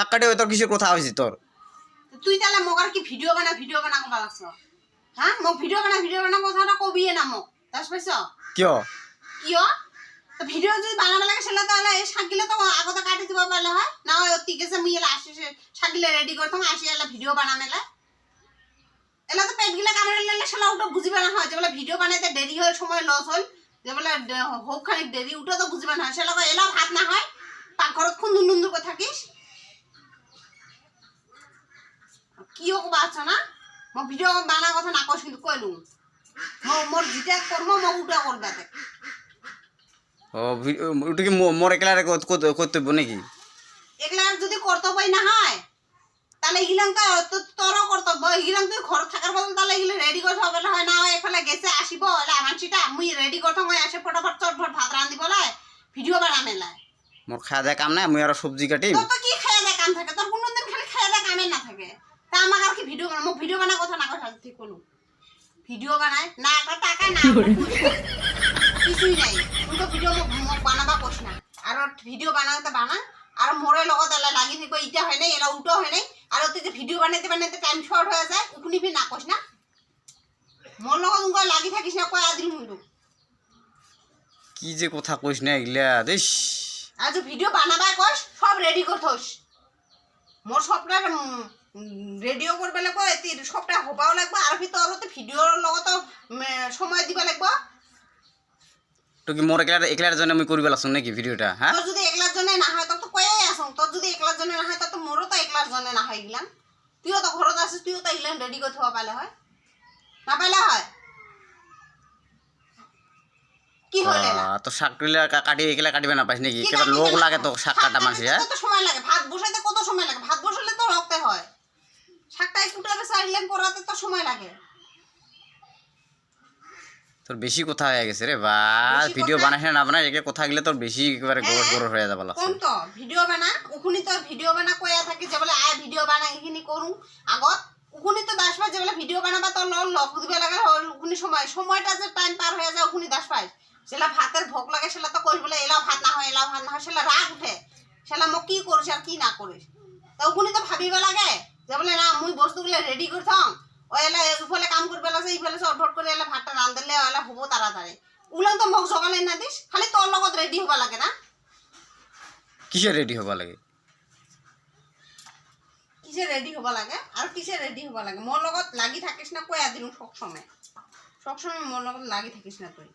সাক্ষাটে তোর কিসের কথা হয়েছে তোর? তুই তাহলে মোক আর কি ভিডিও বানা ভিডিও বানা কবা লাগছ? হ্যাঁ মোক ভিডিও বানা ভিডিও বানা কথাটা কবিয়ে না মোক। বুঝ পাইছ? কিয়? কিয়? তো ভিডিও যদি বানাবে লাগে সেটা তাহলে এই শাকিলে তো আগতে কাটি দিব পারলে হয়। না হয় ঠিক আছে মুই এলা আসি শাকিলে রেডি করতাম আসি এলা ভিডিও বানামেলা এলা তো পেট গিলা কামড়ে নিলে সেটা ওটা বুঝিবে না হয় যে বলে ভিডিও বানাইতে দেরি হয় সময় লস হল। যে বলে হোক খানিক দেরি ওটা তো বুঝিবে না হয় সেটা এলা ভাত না হয় হোক বাচ্চা না? মই ভিডিও বানা কথা না কিন্তু কইলু মই মোর যেটা কর্ম মোক উটা করবে দেখ ও ওটা কি মো- মোর একলার কর- কর- কর্তব্য নাকি? এগুলা যদি কর্তব্যই না হয় তাহলে এগুলাম তো তো- তোরও কর্তব্য এগুলাম তুই ঘর থাকার বদল তাহলে এগুলো রেডি করতে হবে হয় না হয় এফালে গেছে আসিব এলা আমার সেটা মুই রেডি করতাম মই আসে ফটাফট চটফট ভাত রান্ধি বলে ভিডিও বানামে লাই মোর খাওয়া দেয় কাম নাই মুই আর সবজি কাটি তোর তো কি খেয়ে দেয় কাম থাকে? তোর কোনোদিন খালি খেয়ে দেয় কামে না থাকে তা আমাকে আর কি ভিডিও বানা মোক ভিডিও বানা কথা না কথা ঠিক কোনো ভিডিও বানায় না একটা টাকা না কিছুই নাই। তুই তো ভিডিও মোক মোক বানাবা কোস না আর ভিডিও বানাতে বানা আর মোরে লগত এলা লাগি থাকিব। ইটা হয় নাই এলা উল্টো হয় নাই। আর তুই যে ভিডিও বানাইতে বানাইতে টাইম শর্ট হয়ে যায় না কোস না মোর লগত লাগি থাকিস না কয় আদিল কি যে কথা কইস না এগুলা দেশ যে ভিডিও বানাবাই কস সব রেডি করথস মোর সবটা রেডিও করবে লাগবো এতে সবটা হবাও লাগবো আর ফির তোর ভিডিওর লগত সময় দিবা লাগবো। তো কি মোর একলার একলার জন্য আমি করিবে লাগছো নাকি ভিডিওটা হ্যাঁ তোর যদি একলার জন্য না হয় তো কয়ে আসং তোর যদি একলার জন্য না হয় তো মোরও তো একলার জন্য না হয় গিলাম তুইও তো ঘরত আছিস তুইও তো এগুলাম রেডি করে থবা পালে হয়? না পাইলে হয়? কি হলে না তো শাক কাটি একলা কাটিবে না পাইস নাকি? একেবারে লোক লাগে তো শাক কাটা মানুষ হ্যাঁ কত সময় লাগে? ভাত বসাইতে কত সময় লাগে? ভাত বসালে তো রক্তে হয়। শাকটা একটু টাইমে সাইলেন করাতে তো সময় লাগে। তোর বেশি কথা হয়ে গেছে রে বা ভিডিও কথা? বানাইস না বানাই একে কথা গেলে তোর বেশি একেবারে গরর হ্যাঁ। হয়ে যাবে কোন তো? ভিডিও বানা উখুনি তো ভিডিও বানা কয়া থাকি যে বলে আয় ভিডিও বানা এইখিনি করুন আগত উখুনি তো দাস পাই যে বলে ভিডিও বানাবা তোর লগ দিবে লাগে উখুনি সময়। সময়টা যে টাইম পার হয়ে যায় উখুনি দাস পাই সেলা ভাতের ভোগ লাগে সেলা তো কইস বলে এলাও ভাত না হয় এলাও ভাত না হয় সেলা রাগ উঠে। সেলা মোক কি করিস আর কি না করিস? তো উখুনি তো ভাবিবে লাগে। যে বলে না মুই বস্তুগুলো রেডি করতাম ও এলা ইফালে কাম করবে লাগছে ইফালে চটফট করে এলা ভাতটা রান্ধলে এলা হব তাড়াতাড়ি। উলান তো মোক জগালে না দিস খালি তোর লগত রেডি হবা লাগে না। কিসে রেডি হবা লাগে? কিসে রেডি হব লাগে? আৰু কিসে রেডি হব লাগে? মোৰ লগত লাগি থাকিস না কৈ দিলোঁ সব সময় সব সময় মোৰ লগত লাগি থাকিস না তুই।